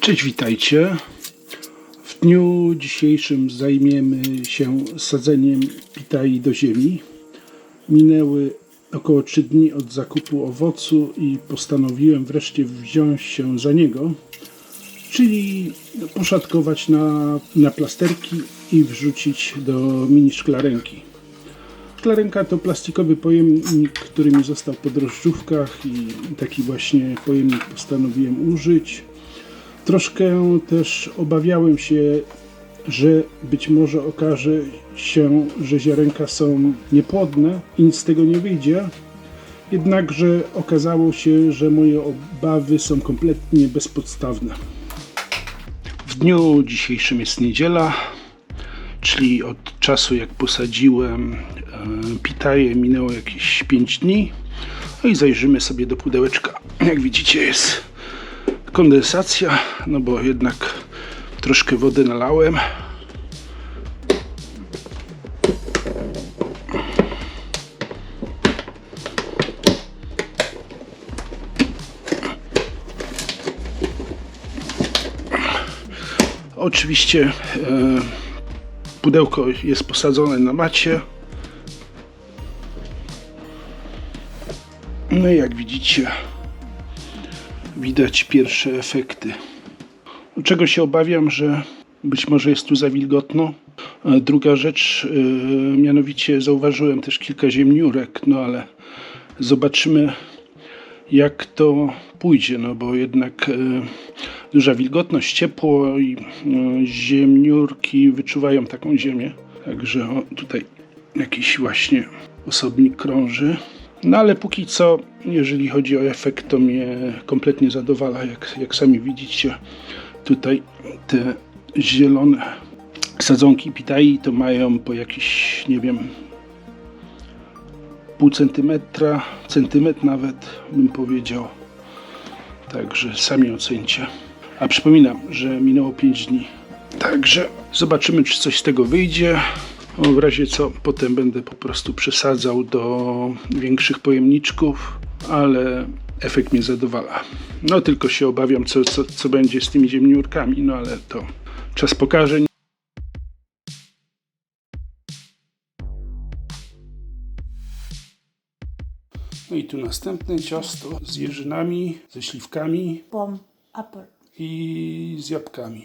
Cześć, witajcie. W dniu dzisiejszym zajmiemy się sadzeniem pitai do ziemi. Minęły około 3 dni od zakupu owocu i postanowiłem wreszcie wziąć się za niego, czyli poszatkować na, na plasterki i wrzucić do mini szklarenki. Szklarenka to plastikowy pojemnik, który mi został po drożdżówkach i taki właśnie pojemnik postanowiłem użyć. Troszkę też obawiałem się, że być może okaże się, że ziarenka są niepłodne i nic z tego nie wyjdzie. Jednakże okazało się, że moje obawy są kompletnie bezpodstawne. W dniu dzisiejszym jest niedziela, czyli od czasu jak posadziłem e, pitaję minęło jakieś 5 dni. No i zajrzymy sobie do pudełeczka. Jak widzicie jest kondensacja, no bo jednak troszkę wody nalałem. Oczywiście e, pudełko jest posadzone na macie. No i jak widzicie, widać pierwsze efekty. Czego się obawiam, że być może jest tu za wilgotno. Druga rzecz, yy, mianowicie zauważyłem też kilka ziemniórek, no ale zobaczymy jak to pójdzie, no bo jednak yy, duża wilgotność, ciepło i yy, ziemniórki wyczuwają taką ziemię. Także tutaj jakiś właśnie osobnik krąży. No ale póki co, jeżeli chodzi o efekt, to mnie kompletnie zadowala. Jak, jak sami widzicie, tutaj te zielone sadzonki pitai to mają po jakiś, nie wiem, pół centymetra, centymetr nawet bym powiedział. Także sami ocencie. A przypominam, że minęło 5 dni. Także zobaczymy, czy coś z tego wyjdzie. O, W razie co, potem będę po prostu przesadzał do większych pojemniczków, ale efekt mnie zadowala. No tylko się obawiam, co, co, co będzie z tymi ziemniórkami, no ale to czas pokaże. No i tu następne ciasto z jeżynami, ze śliwkami Pom, apple. i z jabłkami.